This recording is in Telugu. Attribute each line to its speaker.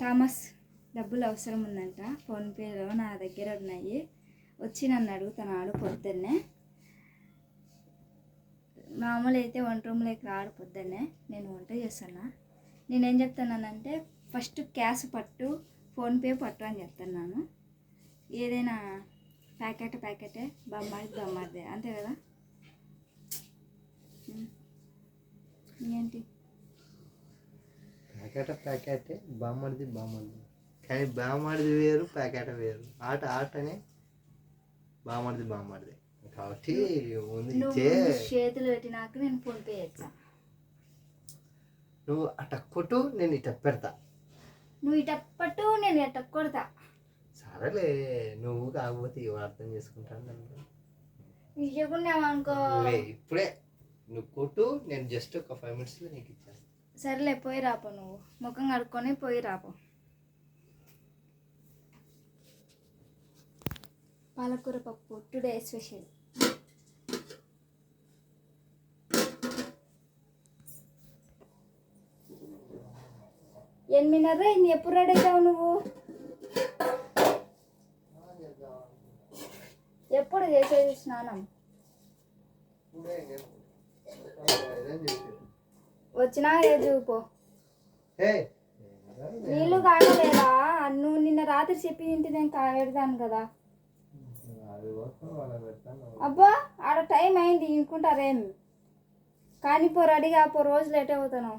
Speaker 1: థామస్ డబ్బులు అవసరం ఉందంట ఫోన్పేలో నా దగ్గర ఉన్నాయి. వచ్చి నన్ను అడుగుతున్నాడు పొద్దున్నే. మామూలు అయితే వంట రూమ్లోకి రాడు పొద్దున్నే. నేను వంట చేస్తున్నా. నేనేం చెప్తున్నానంటే ఫస్ట్ క్యాష్ పట్టు ఫోన్పే పట్టు అని చెప్తున్నాను. ఏదైనా ప్యాకెట్ ప్యాకెటే బొమ్మాది బొమ్మాదే. అంతే కదా?
Speaker 2: ప్యాకెట్ ప్యాకెట్ బామ్మడిది బామ్మడిది. కానీ బామ్మడిది వేరు ప్యాకెట్ వేరు. ఆట ఆటనే బామ్మడిది బామ్మడిది. కాబట్టి ఉంది
Speaker 1: నువ్వు
Speaker 2: ఇచ్చే
Speaker 1: ముందు చేతులు పెట్టినాక నేను ఫోన్పే చేస్తా.
Speaker 2: నువ్వు అట కొట్టు నేను ఇట పెడతా.
Speaker 1: నువ్వు ఇట పట్టు నేను ఇట కొడతా.
Speaker 2: సరేలే నువ్వు కాకపోతే ఇవి అర్థం చేసుకుంటాను నన్ను.
Speaker 1: ఇవ్వకున్నావనుకో
Speaker 2: నువ్వే ఇప్పుడే. నువ్వు కొట్టు నేను జస్ట్ ఒక ఫైవ్ మినిట్స్లో నీకు ఇచ్చేస్తాను
Speaker 1: సరేలే పోయి రాపో నువ్వు. ముఖం కడుక్కొని పోయి రాపో. పాలకూర పప్పు టుడే స్పెషల్. ఎనిమిదిన్నర ఇన్ని ఎప్పుడు రెడీ అవుతావు నువ్వు? ఎప్పుడు చేసేది స్నానం? వచ్చినా ఏ చూపో? నీళ్ళు కాగలేదా నువ్వు నిన్న రాత్రి చెప్పి తింటే నేను కాగెడతాను కదా. అబ్బా ఆడ టైం అయింది ఇంకుంటారేం కానీ పో రెడీగా పో రోజు లేట్ అవుతాను